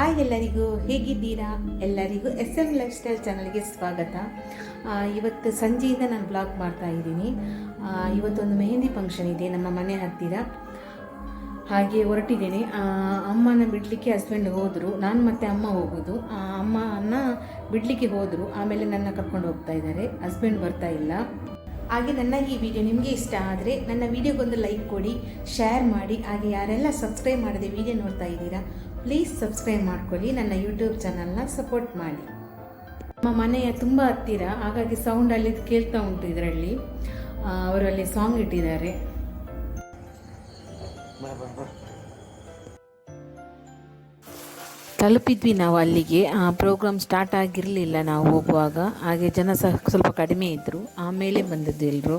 Hi ಎಲ್ಲರಿಗೂ, ಹೇಗಿದ್ದೀರಾ? ಎಲ್ಲರಿಗೂ ಎಸ್ ಎಂ ಲೈಫ್ ಸ್ಟೈಲ್ ಚಾನಲ್ಗೆ ಸ್ವಾಗತ. ಇವತ್ತು ಸಂಜೆಯಿಂದ ನಾನು ಬ್ಲಾಗ್ ಮಾಡ್ತಾ ಇದ್ದೀನಿ. ಇವತ್ತೊಂದು ಮೆಹಂದಿ ಫಂಕ್ಷನ್ ಇದೆ ನಮ್ಮ ಮನೆ ಹತ್ತಿರ. ಹಾಗೆ ಹೊರಟಿದ್ದೇನೆ. ಅಮ್ಮನ ಬಿಡಲಿಕ್ಕೆ ಹಸ್ಬೆಂಡ್ ಹೋದರು. ನಾನು ಮತ್ತು ಅಮ್ಮ ಹೋಗೋದು. ಅಮ್ಮನ ಬಿಡಲಿಕ್ಕೆ ಹೋದರು. ಆಮೇಲೆ ನನ್ನ ಕರ್ಕೊಂಡು ಹೋಗ್ತಾ ಇದ್ದಾರೆ. ಹಸ್ಬೆಂಡ್ ಬರ್ತಾ ಇಲ್ಲ. ಹಾಗೆ ನನ್ನ ಈ ವಿಡಿಯೋ ನಿಮಗೆ ಇಷ್ಟ ಆದರೆ ನನ್ನ ವಿಡಿಯೋಗೊಂದು ಲೈಕ್ ಕೊಡಿ ಶೇರ್ ಮಾಡಿ. ಹಾಗೆ ಯಾರೆಲ್ಲ ಸಬ್ಸ್ಕ್ರೈಬ್ ಮಾಡದೆ ವಿಡಿಯೋ ನೋಡ್ತಾ ಇದ್ದೀರಾ ಪ್ಲೀಸ್ ಸಬ್ಸ್ಕ್ರೈಬ್ ಮಾಡ್ಕೊಳ್ಳಿ ನನ್ನ ಯೂಟ್ಯೂಬ್ ಚಾನಲ್ನ ಸಪೋರ್ಟ್ ಮಾಡಿ. ನಮ್ಮ ಮನೆಯ ತುಂಬ ಹತ್ತಿರ ಹಾಗಾಗಿ ಸೌಂಡ್ ಅಲ್ಲಿ ಕೇಳ್ತಾ ಉಂಟು ಇದರಲ್ಲಿ. ಅವರಲ್ಲಿ ಅಲ್ಲಿ ಸಾಂಗ್ ಇಟ್ಟಿದ್ದಾರೆ ತಲುಪಿದ್ವಿ ನಾವು ಅಲ್ಲಿಗೆ. ಪ್ರೋಗ್ರಾಮ್ ಸ್ಟಾರ್ಟ್ ಆಗಿರಲಿಲ್ಲ ನಾವು ಹೋಗುವಾಗ. ಹಾಗೆ ಜನ ಸಹ ಸ್ವಲ್ಪ ಕಡಿಮೆ ಇದ್ದರು ಆಮೇಲೆ ಬಂದದ್ದು ಎಲ್ಲರೂ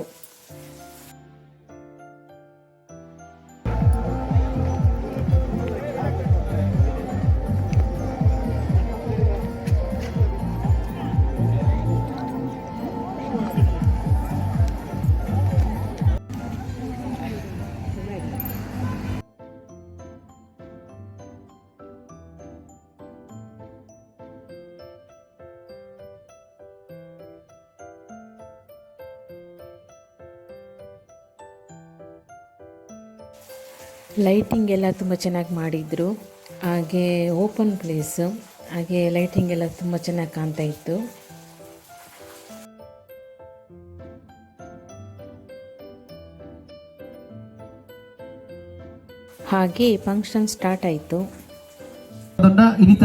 ಲೈಟಿಂಗ್ ಎಲ್ಲ ತುಂಬ ಚೆನ್ನಾಗಿ ಮಾಡಿದ್ರು. ಹಾಗೆ ಓಪನ್ ಪ್ಲೇಸು ಹಾಗೆ ಲೈಟಿಂಗ್ ಎಲ್ಲ ತುಂಬ ಚೆನ್ನಾಗಿ ಕಾಣ್ತಾ ಇತ್ತು. ಹಾಗೆ ಫಂಕ್ಷನ್ ಸ್ಟಾರ್ಟ್ ಆಯಿತು. ಇನಿತ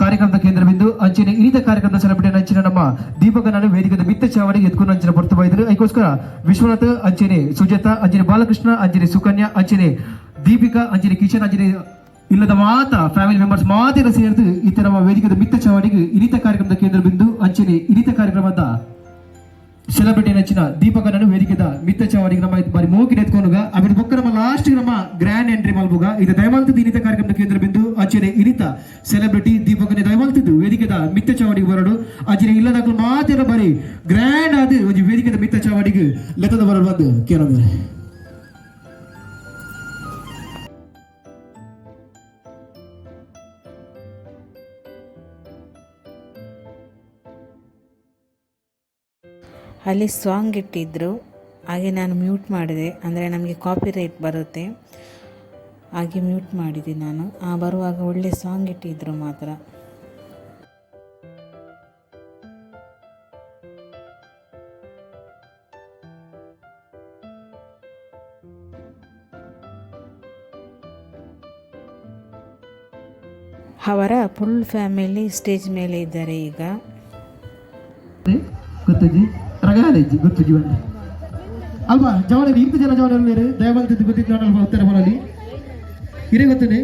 ಕಾರ್ಯಕ್ರಮದ ಕೇಂದ್ರ ಬಿಂದು ಅಂಚಿನ ಇನಿತ ಕಾರ್ಯಕ್ರಮದ ಸೆಲೆಬ್ರಿಟಿ ಅಂಚಿನ ನಮ್ಮ ದೀಪಕ ನಾನು ವೇದಿಕೆದ ಮಿತ್ತ ಚಾವಣಿ ಎತ್ಕೊಂಡು ಅಂಚಿನ ಬರ್ತಾ ಇದ್ರು. ಅದಕ್ಕೋಸ್ಕರ ವಿಶ್ವನಾಥ ಅಂಚನೆ, ಸುಜಾತ ಅಂಚನೆ, ಬಾಲಕೃಷ್ಣ ಅಂಚನೆ, ಸುಕನ್ಯಾ ಅಂಚನೆ ದೀಪಿಕಾ ಅಂಜನಿ ಕಿಶನ್ ಅಂಜನಿ ಇಲ್ಲದ ಮಾತ ಫ್ಯಾಮಿಲಿ ಮೆಂಬರ್ಸ್ ಮಾತ್ರ ಸೇರಿದು ಈತ ನಮ್ಮ ವೇದಿಕೆದ ಮಿತ್ತ ಚವಾಡಿಗೆ ಇನಿತ ಕಾರ್ಯಕ್ರಮದ ಕೇಂದ್ರ ಬಿಂದು ಅಂಚನೆ ಇನಿತ ಕಾರ್ಯಕ್ರಮದ ಸೆಲೆಬ್ರಿಟಿ ನಚ್ಚಿನ ದೀಪಕನನ್ನು ವೇದಿಕೆದ ಮಿತ್ತ ಚವಾಡಿಗೆ ನಮ್ಮ ಬಾರಿ ಮೋಕಿನ ಎತ್ಕೊಂಡುಗ ಆಮೇಲೆ ಬೊಕ್ಕ ನಮ್ಮ ಲಾಸ್ಟ್ ನಮ್ಮ ಗ್ರ್ಯಾಂಡ್ ಎಂಟ್ರಿ ಮಲ್ಬುಗ ಇದು ದಯಮಾಲ್ತದ ಇನಿತ ಕಾರ್ಯಕ್ರಮದ ಕೇಂದ್ರ ಬಿಂದು ಅಂಚನೆ ಇನಿತ ಸೆಲೆಬ್ರಿಟಿ ದೀಪಕನೇ ದಯಮಾಲ್ತಿದ್ದು ವೇದಿಕೆದ ಮಿತ್ತ ಚಾವಡಿಗೆ ಬರಡು ಅಂಚನೆ ಇಲ್ಲದಾಗಲು ಮಾತಿರ ಬಾರಿ ಗ್ರ್ಯಾಂಡ್ ಆದ ಒಂದು ವೇದಿಕೆದ ಮಿತ್ತ ಚವಾಡಿಗೆ ಲೆಕ್ಕದ ಬರಲು ಬಂದು. ಕೇಳೋದು ಅಲ್ಲಿ ಸಾಂಗ್ ಇಟ್ಟಿದ್ದರು ಹಾಗೆ ನಾನು ಮ್ಯೂಟ್ ಮಾಡಿದೆ. ಅಂದರೆ ನಮಗೆ ಕಾಪಿ ರೈಟ್ ಬರುತ್ತೆ. ಹಾಗೆ ಮ್ಯೂಟ್ ಮಾಡಿದೆ ನಾನು. ಆ, ಬರುವಾಗ ಒಳ್ಳೆ ಸಾಂಗ್ ಇಟ್ಟಿದ್ದರು ಮಾತ್ರ. ಅವರ ಫುಲ್ ಫ್ಯಾಮಿಲಿ ಸ್ಟೇಜ್ ಮೇಲೆ ಇದ್ದಾರೆ ಈಗ. ರಗಾಲಜ್ಜಿ ಗೊತ್ತು ಜೀವನ ಅಲ್ವಾ? ಜವಾನರು ಇಂತ ಜನ ಜವಾನರು ದಯವಂತದ್ದು ಗೊತ್ತಿದ್ದು ನಾನು ಉತ್ತರ ಬರಲಿ ಇರೇ ಗೊತ್ತನೆ?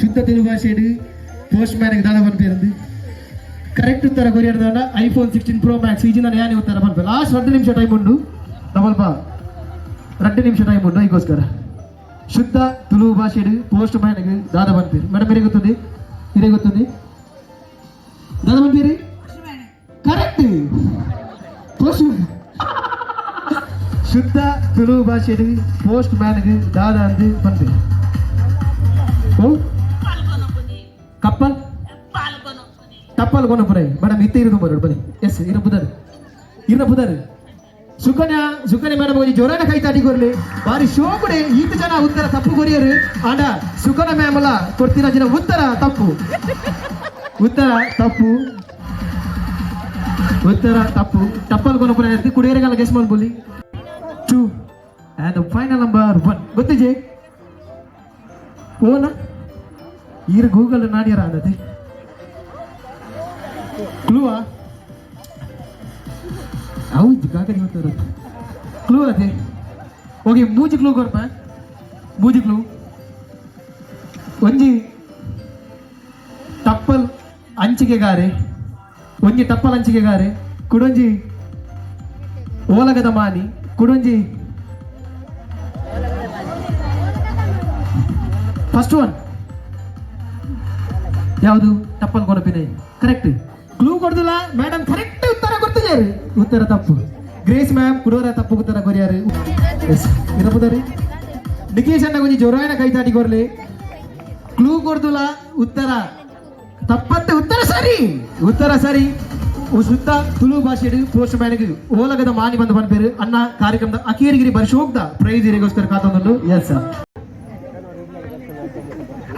ಶುದ್ಧ ತೆಲುಗು ಭಾಷೆಡು ಪೋಸ್ಟ್ ಮ್ಯಾನಿಗೆ ದಾದ ಬಂದಿರಂದು ಕರೆಕ್ಟ್ ಉತ್ತರ ಕೊರಿಯರ್ದಾನ ಐಫೋನ್ ಸಿಕ್ಸ್ಟೀನ್ ಪ್ರೋ ಮ್ಯಾಕ್ಸ್. ಈಜಿನ ಯಾನೇ ಉತ್ತರ ಬಂತು ಲಾಸ್ಟ್ ಎರಡು ನಿಮಿಷ ಟೈಮ್ ಉಂಡು ನಮ್ಮಲ್ಪ ಎರಡು ನಿಮಿಷ ಟೈಮ್ ಉಂಡು ಅದಕ್ಕೋಸ್ಕರ ಶುದ್ಧ ತುಳು ಭಾಷೆಡು ಪೋಸ್ಟ್ ಮ್ಯಾನಿಗೆ ದಾದ ಬಂತೀರಿ ಮೇಡಮ್ ಇರೇ ಗೊತ್ತದೆ ಇರೇ ಗೊತ್ತದೆ ದಾದ ಬಂತೀರಿ ಕರೆಕ್ಟ್. ಪೋಸ್ಟ್ ಶುದ್ಧ ತುಳು ಭಾಷೆಡು ಪೋಸ್ಟ್ ಮ್ಯಾನ್ಗೆ ದಾದ ಅಂದು ಬಂತು ಓ ಕಪ್ಪಲ್ ತಪ್ಪಲ್ ಕೊನಪುರೈ ಮೇಡಮ್ ಇತ್ತೆ ಇರೋದು ಬರೋಡು ಬನ್ನಿ ಎಸ್ ಇರ ಬುಧರ್ ಇರ ಬುಧರ್ ಸುಕನ್ಯಾ ಸುಕನ್ಯಾ ಮೇಡಮ್ ಒಂದು ಜೋರಾನ ಕೈ ತಾಟಿ ಕೊರ್ಲಿ ಬಾರಿ ಶೋ ಕೊಡಿ ಈತ ಜನ ಉತ್ತರ ತಪ್ಪು ಕೊರಿಯರು ಆಂಡ ಸುಕನ್ಯಾ ಮ್ಯಾಮ್ ಅಲ್ಲ ಕೊಡ್ತಿರೋ ಜನ ಉತ್ತರ ತಪ್ಪು ಉತ್ತರ ತಪ್ಪು ಉತ್ತರ ತಪ್ಪು. ತಪ್ಪಲ್ಲಿ ಕೊನಪುರ ಇರ್ತಿ ಕುಡಿಯರೆಗೆಲ್ಲ guess ಮಾಡ್ಬೋಲಿ two and final number one ಗೊತ್ತಿಜೆ ಓನ? ಈರು ಗೂಗಲ್ ನಾಡಿಯರ ಅನ್ನತೆ ಕ್ಲೂವಾ ಹೌದು ಕಾಕರಿ ಗೊತ್ತಾರ ಕ್ಲೂ ಅದೇ. ಓಕೆ ಮೂಜಿ ಕ್ಲೂ ಕೊರ್ಪ ಮೂಜಿ ಕ್ಲೂ ಒಂಜಿ ತಪ್ಪಲ್ ಅಂಚಿಗೆಗಾರೆ ಒಂಜಿ ತಪ್ಪಲಂಚಿಗೆಗಾರೆ, ಕುಡೊಂಜಿ ಓಲಗದ ಮಾನಿ ಕುಡೊಂಜಿ ಫಸ್ಟ್ ಒನ್ ಯಾವುದು? ತಪ್ಪಲ್ ಕೊನಪಿದೆ ಕರೆಕ್ಟ್ ಕ್ಲೂ ಕೊಡ್ದಿಲ್ಲ. ಮೇಡಮ್ ಕರೆಕ್ಟ್ ಉತ್ತರ ಕೊಡ್ತಿದ್ದಾರೆ ಉತ್ತರ ತಪ್ಪು. ಗ್ರೇಸ್ ಮ್ಯಾಮ್ ಕುಡೋರ ತಪ್ಪು ಉತ್ತರ ಕೊರಿಯಾರು ಇರಬಹುದರಿ ನಿಕೇಶ್ ಅಣ್ಣ ಕೊಂಚ ಜೋರಾಯನ ಕೈ ತಾಟಿ ಕೊರ್ಲಿ ಕ್ಲೂ ಕೊಡ್ದಿಲ್ಲ. ಉತ್ತರ. ತಪ್ಪತ್ತೆ ಉತ್ತರ ಸರಿ. ಉತ್ತರ ಸರಿ. ಸುತ್ತ ತುಳು ಭಾಷೆಡು ಪೋಸ್ಟ್ ಮ್ಯಾನ್ ಓಲಗದ ಮಾನಿ ಬಂದ ಬಂದ್ಬೇರು ಅನ್ನ ಕಾರ್ಯಕ್ರಮದ ಅಕೀರಿಗಿರಿ ಬರ್ಸಿ ಹೋಗ್ದ ಪ್ರೈಸ್ ಇರಿಗೋಸ್ಕರ ಕಾತೊಂದು ಎಸ್ ಸರ್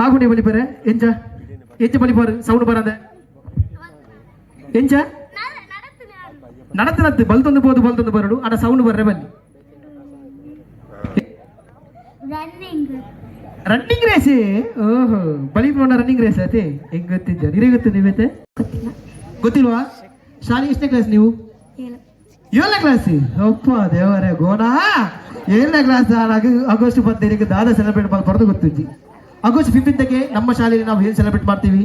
ಆಗುಂಡಿ ಬಲಿಪರೆ ಎಂಚ? ಎಂಚ ಬಲಿಪಾರು ಸೌಂಡ್ ಬರಂದೆ. ಎಂಚ? ನಡತನತ್ತು ಬಲ್ತೊಂದು ಬೋದು ಬಲ್ತೊಂದು ಬರಡು. ಅಣ್ಣ ಸೌಂಡ್ ಬರ್ರೆ ಬನ್ನಿ. ರನ್ನಿಂಗ್ ರನ್ನಿಂಗ್ ರೇಸ್ ಓಹೋ ಬಲಿ ಪೋಣ ರನ್ನಿಂಗ್ ರೇಸ್ ಅತಿ ಹೆಂಗ್ ಗೊತ್ತಿದ್ದ ನಿರೇ ಗೊತ್ತು ನೀವೈತೆ ಗೊತ್ತಿಲ್ವಾ? ಶಾಲೆ ಎಷ್ಟನೇ ಕ್ಲಾಸ್ ನೀವು? ಏಳನೇ ಕ್ಲಾಸ್ ಅಪ್ಪ ದೇವರೇ ಗೋನಾ ಏಳನೇ ಕ್ಲಾಸ್ ಆಗಸ್ಟ್ ಹದಿನೈದಕ್ಕೆ ದಾದ ಸೆಲೆಬ್ರೇಟ್ ಮಾಡಿ ಬರೋದು ಗೊತ್ತಿದ್ದಿ ಆಗಸ್ಟ್ ಫಿಫ್ಟೀನ್ತ್ಗೆ ನಮ್ಮ ಶಾಲೆಯಲ್ಲಿ ನಾವು ಏನು ಸೆಲೆಬ್ರೇಟ್ ಮಾಡ್ತೀವಿ?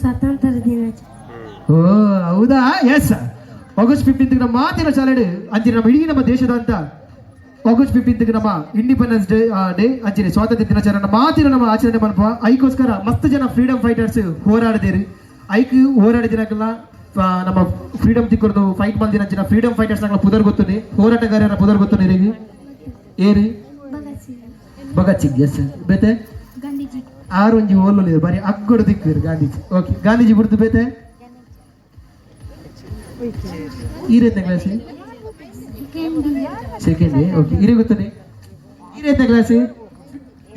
ಸ್ವಾತಂತ್ರ್ಯ ದಿನಾಚರಣೆ. ಓ ಹೌದಾ? ಎಸ್ ಆಗಸ್ಟ್ ಫಿಫ್ಟೀನ್ತ್ ನಮ್ಮ ಮಾತಿನ ಶಾಲೆ ಅಂದ್ರೆ ನಮ್ಮ ಇಡೀ ನಮ್ಮ ದೇಶದ ಅಂತ ಆಗಸ್ಟ್ ಫಿಫ್ಟೀನ್ ನಮ್ಮ ಇಂಡಿಪೆಂಡೆನ್ಸ್ ಡೇ ಡೇ ಅಂಚಿನ ಸ್ವಾತಂತ್ರ್ಯ ದಿನಾಚರಣೆ ಮಾತಿನ ನಮ್ಮ ಆಚರಣೆ ಮಾಡ್ಪ ಐಕೋಸ್ಕರ ಮಸ್ತ್ ಜನ ಫ್ರೀಡಮ್ ಫೈಟರ್ಸ್ ಹೋರಾಡಿದಿರಿ ಐಕ್ ಹೋರಾಡಿದಿರಾಗಲ್ಲ ನಮ್ಮ ಫ್ರೀಡಮ್ ತಿಕ್ಕೊಂಡು ಫೈಟ್ ಮಾಡಿದ ಅಂಚಿನ ಫ್ರೀಡಮ್ ಫೈಟರ್ಸ್ ನಗಳ ಪುದರ್ ಗೊತ್ತದೆ ಹೋರಾಟಗಾರರ ಪುದರ್ ಗೊತ್ತದೆ ರೀ? ಏರಿ ಭಗತ್ ಸಿಂಗ್ ಎಸ್. ಬೇತೆ? ಆರು ಒಂಜಿ ಓಲೋಲಿ ಬಾರಿ ಅಗ್ಗಡು ದಿಕ್ಕಿರು ಗಾಂಧೀಜಿ. ಓಕೆ ಗಾಂಧೀಜಿ ಬಿಡ್ತು ಬೇತೆ? ಈರೇತನೇ ಕ್ಲಾಸ್ సెకండ్ ಸೆಕೆಂಡ್ ಓಕೆ ಇರೇ ಗೊತ್ತದೆ ಇರೇತ ಕ್ಲಾಸ್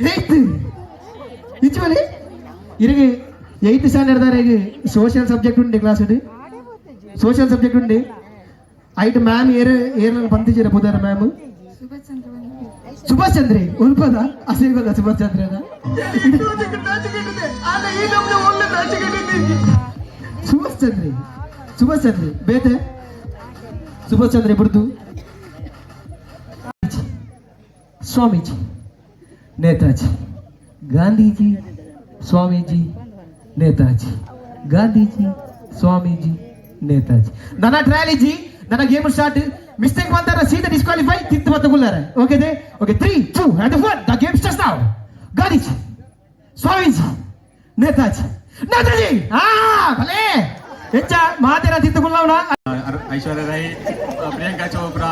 ಏಯ್ತ್ ನಿಜವಲ್ಲಿ ఇరిగి ఎయిత్ స్టాండర్డ్ దాని ఇరిగి సోషల్ సబ్జెక్ట్ ఉండే క్లాస్ ఇది సోషల్ సబ్జెక్ట్ ఉండి అయితే మ్యామ్ ఏ ఏరు పంపించారా పోతారా మ్యామ్ సుభాష్ చంద్ర ఉల్పదా అసలు కదా సుభాష్ చంద్ర సుభాష్ చంద్ర సుభాష్ చంద్ర బేతే సుభాష్ చంద్ర ఇప్పుడు ಚಂದ್ರ ಬಿಡ್ದು ಸ್ವಾಮೀಜಿ ನೇತಾಜಿ ಗಾಂಧೀಜಿ ಸ್ವಾಮೀಜಿ ನೇತಾಜಿ ಗಾಂಧೀಜಿ ಸ್ವಾಮೀಜಿ ನೇತಾಜಿ ನನ್ನ ಟ್ರಯಲಿಜಿ ನನ್ನ ಗೇಮ್ ಸ್ಟಾರ್ಟ್ ಮಿಸ್ಟೇಕ್ ಬಂದಾರ ಸೀದಾ ಡಿಸ್ಕ್ವಾಲಿಫೈ ತಿತ್ತು ಮತ್ತೆ ಗುಲ್ಲಾರ okay they okay three two and one the game starts now Gandhiji Swamiji Netaji Netaji ಆ ಭಲೇ ಹೆಚ್ಚ ಮಾತೇನ ತಿತ್ತುಕೊಳ್ಳೋಣ ಅರ್- ಐಶ್ವರ್ಯ ರೈ ಅಹ್, ಪ್ರಿಯಾಂಕಾ ಚೋಪ್ರಾ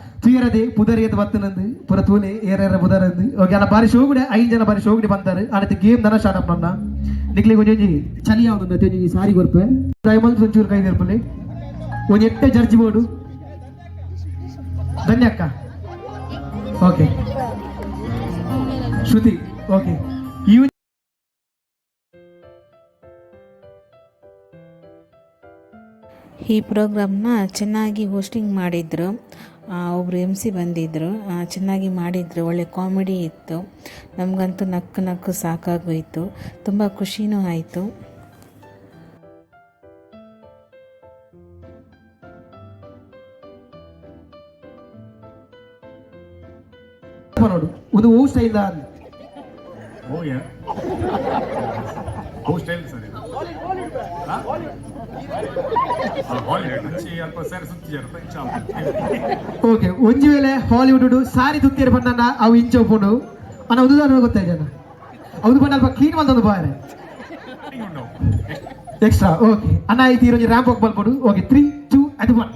ತೂಯರದೆ ಪುದರ್ ಎದ್ ಬತ್ತನಂದ್ ಪೂರ ತೂನೆ ಏರ್ ಎರ ಪುದರ ಅಂದ್ ಓಕೆ ಅನ ಬಾರಿ ಶೋವುಡೆ ಐದ್ ಜನ ಬಾರಿ ಶೋವುಡಿ ಬರ್ತಾರೆ ಆರೈತ್ ಗೇಮ್ ದನ ಸ್ಟಾರ್ಟ್ ಅಪ್ಪಂಡ ನಿಕ್ಲೆಗ್ ಒಂಜಿ ಎಜ್ಜಿ ಚಳಿ ಯಾವ್ದು ಎಂಜಿ ಸಾರಿ ಗೊಲ್ಪೆ ತಾಯಿ ಮನ್ ಸೊಚೂರು ಕೈದರು ಪುಲೆ ಒಂಜಿ ಎಟ್ಟೆ ಜಡ್ಜ್ ಬೋಡು ಧನ್ಯ ಅಕ್ಕ. ಓಕೆ. ಶ್ರುತಿ ಓಕೆ. ಈ ಪ್ರೋಗ್ರಾಂ ನ ಚೆನ್ನಾಗಿ ಹೋಸ್ಟಿಂಗ್ ಮಾಡಿದ್ರು. ಒಬ್ಬರು ಎಂ ಸಿ ಬಂದಿದ್ದರು ಚೆನ್ನಾಗಿ ಮಾಡಿದ್ರು. ಒಳ್ಳೆ ಕಾಮಿಡಿ ಇತ್ತು. ನಮಗಂತೂ ನಕ್ಕು ನಕ್ಕು ಸಾಕಾಗೋಯಿತು. ತುಂಬ ಖುಷಿನೂ ಆಯಿತು. ಹೂ ಸ್ಟೈಲ್ ಸರ್ ಓಕೆ ಒಂಜಿ ವೇಳೆ ಹಾಲಿವುಡ್ ಸಾರಿ ತುತ್ತಿರ ಬಂದಣ್ಣ ಅವು ಇಂಚ ಒಪ್ಪುಂಡು ಅನ್ನ ಉದಾಹರಣೆ ಗೊತ್ತಾಯ್ತು ಅವ್ರು ಬಂದ ಅಲ್ಪ ಕ್ಲೀನ್ ಬಂದೊಂದು ಬಾರೆ. ಎಕ್ಸ್ಟ್ರಾ ಓಕೆ ಅಣ್ಣ ಐತಿ ಇರೋ ರ್ಯಾಂಪ್ ಹೋಗಿ ಬಂದ್ಬಿಡು ಓಕೆ ತ್ರೀ ಟೂ ಅದು ಒನ್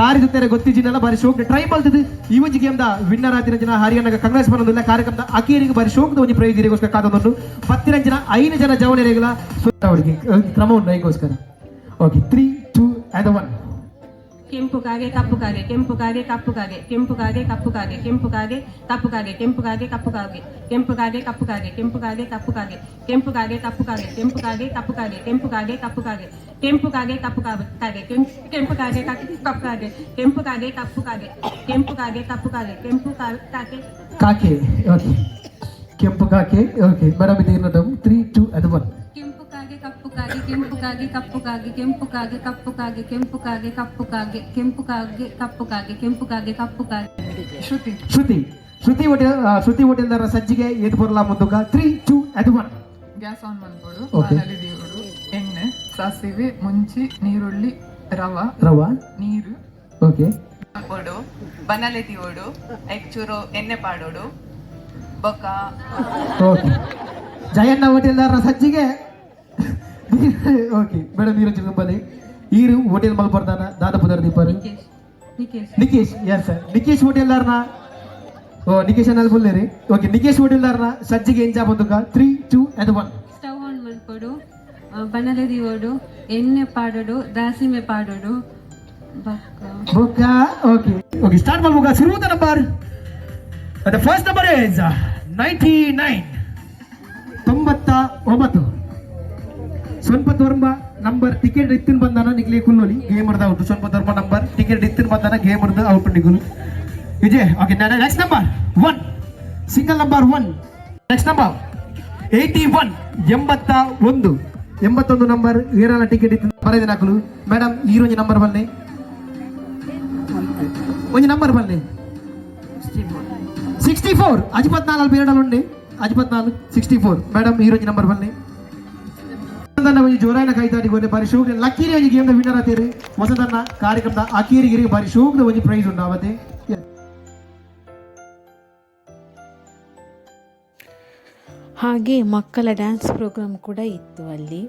ಸಾರಿ ಗೊತ್ತಿ ಗೊತ್ತಿಜಿನಲ್ಲ ಬಾರಿ ಶೋಕ್. ಟ್ರೈ ಮಾಡ್ತಿದ್ದು. ಈ ಒಂಜಿ ಗೇಮ್ದ ವಿನ್ನರ್ ಆತಿನ ಜನ ಹರಿಯಾಣ ಕಾಂಗ್ರೆಸ್ ಬಂದಿಲ್ಲ ಕಾರ್ಯಕ್ರಮದ ಅಕೀರಿಗೆ ಬಾರಿ ಶೋಕದ ಒಂಜಿ ಪ್ರಯೋಜನಗೋಸ್ಕರ ಕಾದೊಂದು ಪತ್ತಿನ ಜನ ಐದು ಜನ ಜವನಿರೆಗಳ ಅವರಿಗೆ ಕ್ರಮ ಉಂಟು, ಐಗೋಸ್ಕರ. Okay three two and one ಕೆಂಪು ಕಾಗೆ ಕಪ್ಪು ಕಾಗೆ ಕೆಂಪು ಕಾಗೆ ಕಪ್ಪು ಕಾಗೆ ಕೆಂಪು ಕಾಗೆ ಕಪ್ಪು ಕಾಗೆ ಕೆಂಪು ಕಾಗೆ ಕಪ್ಪು ಕಾಗೆ ಕೆಂಪು ಕಾಗೆ ಕಪ್ಪು ಕಾಗೆ ಕೆಂಪು ಕಾಗೆ ಕಪ್ಪು ಕಾಗೆ ಕೆಂಪು ಕಾಗೆ ಕಪ್ಪು ಕಾಗೆ ಕೆಂಪು ಕಾಗೆ ಕಪ್ಪು ಕಾಗೆ ಕೆಂಪು ಕಾಗೆ ಕಪ್ಪು ಕಾಗೆ ಕೆಂಪು ಕಾಗೆ ಕಪ್ಪು ಕಾಗೆ ಕೆಂಪು ಕಾಗೆ ಕಪ್ಪು ಕಾಗೆ ಕಾಗೆ ಕೆಂಪು ಕೆಂಪು ಕಾಗೆ ಕಪ್ಪು ಕಾಗೆ ಕೆಂಪು ಕಾಗೆ ಕಪ್ಪು ಕಾಗೆ ಕೆಂಪು ಕಾಗೆ ಕಪ್ಪು ಕಾಗೆ ಕೆಂಪು ಕಾ- ಕಾಗೆ ಕಾಕೆ ಓಕೆ ಕೆಂಪು ಕಾಕೆ ಓಕೆ ಮೇಡಮ್ ಇದು ಏನದು ತ್ರೀ ಟೂ ಅದು ಒನ್ ಕಪ್ಪುಗಾಗಿ ಕೆಂಪುಗಾಗಿ ಕಪ್ಪುಗಾಗಿ ಕೆಂಪುಗಾಗಿ ಕಪ್ಪುಗಾಗಿ ಕೆಂಪುಗಾಗಿ ಕಪ್ಪುಗಾಗಿ ಕೆಂಪುಗಾಗಿ ಕಪ್ಪುಗಾಗಿ ಕೆಂಪುಗಾಗಿ ಕಪ್ಪುಗಾಗಿ ಶ್ರುತಿ ಶ್ರುತಿ ಶ್ರುತಿ ಹೋಟೆಲ್ ಶ್ರುತಿ ಹೋಟೆಲ್ದರ ಸಜ್ಜಿಗೆ ಇದು ಬರಲ್ಲ ಮುದ್ದುಗ ತ್ರೀ ಟು ಅದು ಒನ್. ಗ್ಯಾಸ್ ಆನ್ ಮಾಡ್ಕೊಡು. ಅಲ್ಲಿಗಳು ಎಣ್ಣೆ ಸಾಸಿವೆ ಮುಂಚಿ ನೀರುಳ್ಳಿ ರವ ರವ. ನೀರು. ಓಕೆ ಹಾಕೋಡು ಬನಲೆ ತೀವೋಡು. ಐಕ್ಚೂರು ಎಣ್ಣೆ ಪಾಡೋಡು. ಬೊಕ್ಕ. ಓಕೆ ಜಯಣ್ಣ ಹೋಟೆಲ್ದರ ಸಜ್ಜಿಗೆ ஓகே மேடம் நீரஜ் கம்பெனி ஈரு ஹோட்டல் மல்பார் தானே தாதா புதார் தீபாரு Nikesh yes sir Nikesh hotel dharana ಓ ನಿಕೇಶ್ ಅಲ್ಲಿ ಫುಲ್ ರೀ. ಓಕೆ ನಿಕೇಶ್ ಓಡಿಲ್ದಾರನ ಸಜ್ಜಿಗೆ ಎಂಜಾ ಬಂದುಕ ತ್ರೀ ಟೂ ಅದು ಒನ್ ಸ್ಟವ್ ಆನ್ ಮಾಡ್ಕೊಡು ಬಣಲದಿ ಓಡು ಎಣ್ಣೆ ಪಾಡೋಡು ದಾಸಿಮೆ ಪಾಡೋಡು. ಬುಕ್ಕ. ಓಕೆ ಓಕೆ ಸ್ಟಾರ್ಟ್ ಮಾಡ್ಬೋಕ ಸಿರುವುದ ನಂಬರ್ ಅದ first number is ninety nine ತೊಂಬತ್ತ ಒಂಬತ್ತು. ಸೊನ್ಪತ್ತು ವರ್ಮ ನಂಬರ್ ಟಿಕೆಟ್ ಇತ್ತಿನ ಬಂದಾನ ನಿಗ್ಲಿ ಕುಲ್ಲೋಲಿ ಗೇಮ್ ಹಿಡ್ದ ಔಟ್ ಸೊನ್ಪತ್ತು ವರ್ಮ ನಂಬರ್ ಟಿಕೆಟ್ ಇತ್ತಿನ ಬಂದಾನ ಗೇಮ್ ಹಿಡ್ದು out ನಿಗುಲು Vijay okay next number one single number one next number eighty one ಎಂಬತ್ತ ಒಂದು ಎಂಬತ್ತೊಂದು ನಂಬರ್ ಏರಲ್ಲ ಟಿಕೆಟ್ ಇತ್ತು ಬರೆದಿನ ಹಾಕಲು ಮೇಡಮ್ ಈ ಒಂದು ನಂಬರ್ ಬನ್ನಿ ಒಂದು ನಂಬರ್ ಬನ್ನಿ సిక్స్టీ ఫోర్ అజిపత్నాలుగు పీరియడ్లు ఉండి అజిపత్నాలుగు సిక్స్టీ ఫోర్ మేడం ఈ రోజు ನಂಬರ್ ಬನ್ನಿ ಒಂಜಿ ಜೋರಾಯಿನ ಕೈತಾಡಿ ಒಂದೇ ಬಾರಿ ಶೋಕ್ ಲಕ್ಕೀರಿ ಒಂಜಿ ಗೇಮ್ದ ವಿನ್ನರ್ ಆತೀರಿ ಮೊಸದನ್ನ ಕಾರ್ಯಕ್ರಮದ ಅಕೀರಿಗಿರಿ ಬಾರಿ ಶೋಕ್ದ ಒಂಜಿ ಪ್ರೈಸ್ ಉಂಡು ಅವತ್ತೆ ಹಾಗೆ ಮಕ್ಕಳ ಡ್ಯಾನ್ಸ್ ಪ್ರೋಗ್ರಾಮ್ ಕೂಡ ಇತ್ತು ಅಲ್ಲಿ.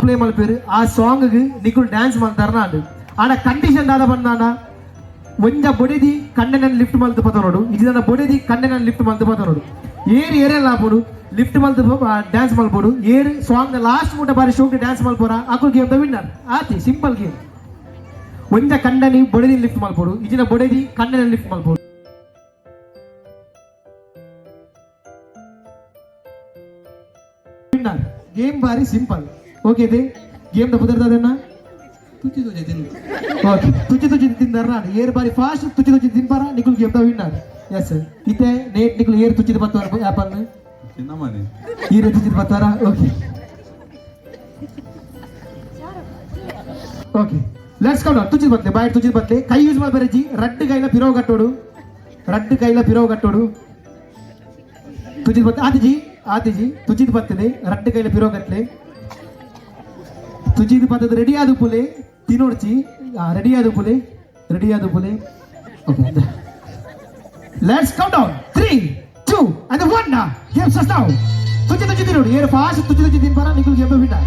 ಪ್ಲೇ ಮಲ್ಪೇರು ಆ ಸಾಂಗ್ ನಿಕುಲ್ ಡ್ಯಾನ್ಸ್ ಮಾಡ್ತಾರನ ಅದು ಆಡ ಕಂಡೀಷನ್ ದಾದ ಬಂದಾನ ಒಂಜ ಬೊಡಿದಿ ಕಣ್ಣೆನ ಲಿಫ್ಟ್ ಮಲ್ತು ಪತ ನೋಡು. ಇದನ್ನ ಬೊಡಿದಿ ಕಣ್ಣೆನ ಲಿಫ್ಟ್ ಮಲ್ತು ಪತ ನೋಡು. ಏರ್ ಏರೆಲ್ಲ ಆಪೋಡು ಲಿಫ್ಟ್ ಮಲ್ತು ಡ್ಯಾನ್ಸ್ ಮಲ್ಪೋಡು ಏರ್ ಸಾಂಗ್ ಲಾಸ್ಟ್ ಮೂಟ ಬಾರಿ ಶೋಕ್ ಡ್ಯಾನ್ಸ್ ಮಲ್ಪೋರ ಅಕು ಗೇಮ್ ದ ವಿನ್ನರ್ ಆತಿ ಸಿಂಪಲ್ ಗೇಮ್ ಒಂಜ ಕಣ್ಣನಿ ಬೊಡೆದಿ ಲಿಫ್ಟ್ ಮಲ್ಪೋಡು ಇಜಿನ ಬೊಡೆದಿ ಕಣ್ಣೆನ ಲಿಫ್ಟ್ ಮಲ್ಪೋಡು ವಿನ್ನರ್ ಗೇಮ್ ಬಾರಿ ಸಿಂಪಲ್ ಓಕೆ ಗೇಮ್ ದ ಪುದರ್ದನ್ನ ತುಚ್ಚಿ ತುಚ್ಚಿ ತಿಂದು ಓಕೆ ತುಚ್ಚಿ ತುಚ್ಚಿ ತಿಂದಾರ ಏರ್ ಬಾರಿ ಫಾಸ್ಟ್ ತುಚ್ಚಿ ತುಚ್ಚಿ ತಿನ್ಪಾರ ನಿಕುಲ್ ಗೇಮ್ ದ ವಿನ್ನರ್ ಎಸ್ ಇತ್ತೆ ನೇಟ್ ನಿಕುಲ್ air ತುಚ್ಚಿದ ಬತ್ತಾರ apple ಚಿನ್ನಮನೆ Ira ತುಚ್ಚಿದ ಬತ್ತಾರ okay okay let's count ತುಚ್ಚಿದ ಬತ್ಲೆ ಬಾಯ್ ತುಚ್ಚಿದ ಬತ್ಲೆ ಕೈ ಯೂಸ್ ಮಾಡ್ಬೇರೆ ಜಿ ರಡ್ಡು ಕೈಲ ಪಿರೋವ್ ಕಟ್ಟೋಡು ರಡ್ಡು ಕೈಲ ಪಿರೋವ್ ಕಟ್ಟೋಡು ತುಚಿದ ಬತ್ತ ಆತಿಜಿ ಆತಿಜಿ ತುಚಿದ ಬತ್ತಲೆ ರಡ್ಡು ಕೈಲ ಪಿರೋವ್ ಕಟ್ಲೆ ತುಚಿದ ಬತ್ತದ ರೆಡಿ ಆದ ಪುಲೆ ತಿನ್ನೋಡ್ಚಿ ರೆಡಿ ಆದ ಪುಲೆ ರೆಡಿ ಆದ Phule okay let's count down three two and one game start now ತುಚಿ ತುಚಿ ತಿನ್ನೋಡು ಏರ್ ಫಾಸ್ಟ್ ತುಚಿ ತುಚಿ ತಿನ್ಬಾರ ನಿಕುಲ್ ಗೇಮ್ ವಿನ್ನ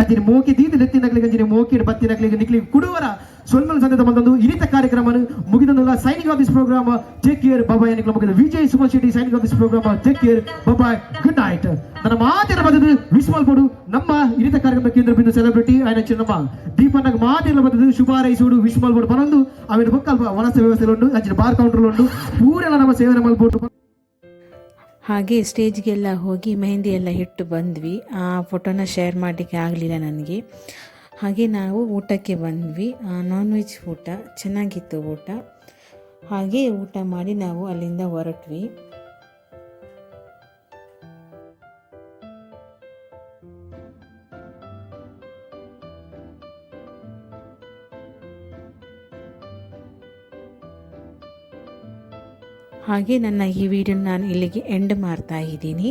ಅಂಜಿನ ಮೋಕಿ ದೀದ ಲೆತ್ತಿನಗಳಿಗೆ ಅಂಜಿನ ಮೋಕೆ ಬತ್ತಿನಗಳಿಗೆ ನಿಕ್ಲಿ ಕುಡುವರ. ಸೊಲ್ಮಲ್ ಸಂಘದ ಬಂದೊಂದು ಇರಿತ ಕಾರ್ಯಕ್ರಮ ಮುಗಿದನ್ನೆಲ್ಲ ಸೈನಿಕ office program take care bye bye ನಿಕ್ಲಿ ಮುಗಿದ. Vijay Suman Shetty signing office program take care bye good night ನನ್ನ ಮಾತಿನ ಬಂದದ್ದು ವಿಶ್ವಲ್ ಕೊಡು ನಮ್ಮ ಇರಿತ ಕಾರ್ಯಕ್ರಮ ಕೇಂದ್ರ ಬಿಂದು ಸೆಲೆಬ್ರಿಟಿ ಆಯ್ನ ಚಿನ್ನಮ್ಮ. ದೀಪನ ಮಾತಿನ ಬಂದದ್ದು ಶುಭಾರೈಸುಡು ವಿಶ್ವಲ್ ಕೊಡು ಬರಂದು ಅವಿನ ಬುಕ್ಕಲ್ಪ ವನಸ ವ್ಯವಸ್ಥೆ ಉಂಟು ಅಂಚಿನ ಬಾರ್ ಕೌಂಟರ್ ಉಂಟು ಪೂರೆಲ್ಲ ನಮ್ಮ ಸೇವನೆ ಮಲ್ಪೊಟ್ಟು ಹಾಗೆ ಸ್ಟೇಜ್ಗೆಲ್ಲ ಹೋಗಿ ಮೆಹಂದಿ ಎಲ್ಲ ಇಟ್ಟು ಬಂದ್ವಿ. ಆ ಫೋಟೋನ ಶೇರ್ ಮಾಡಲಿಕ್ಕೆ ಆಗಲಿಲ್ಲ ನನಗೆ. ಹಾಗೆ ನಾವು ಊಟಕ್ಕೆ ಬಂದ್ವಿ. ನಾನ್ ವೆಜ್ ಊಟ, ಚೆನ್ನಾಗಿತ್ತು ಊಟ. ಹಾಗೆ ಊಟ ಮಾಡಿ ನಾವು ಅಲ್ಲಿಂದ ಹೊರಟ್ವಿ. ಹಾಗೆ ನನ್ನ ಈ ವಿಡಿಯೋನ ನಾನು ಇಲ್ಲಿಗೆ ಎಂಡ್ ಮಾಡ್ತಾ ಇದ್ದೀನಿ.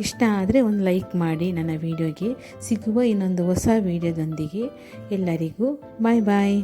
ಇಷ್ಟ ಆದರೆ ಒಂದು ಲೈಕ್ ಮಾಡಿ ನನ್ನ ವಿಡಿಯೋಗೆ ಸಿಗುವ ಇನ್ನೊಂದು ಹೊಸ ವಿಡಿಯೋದೊಂದಿಗೆ ಎಲ್ಲರಿಗೂ ಬಾಯ್ ಬಾಯ್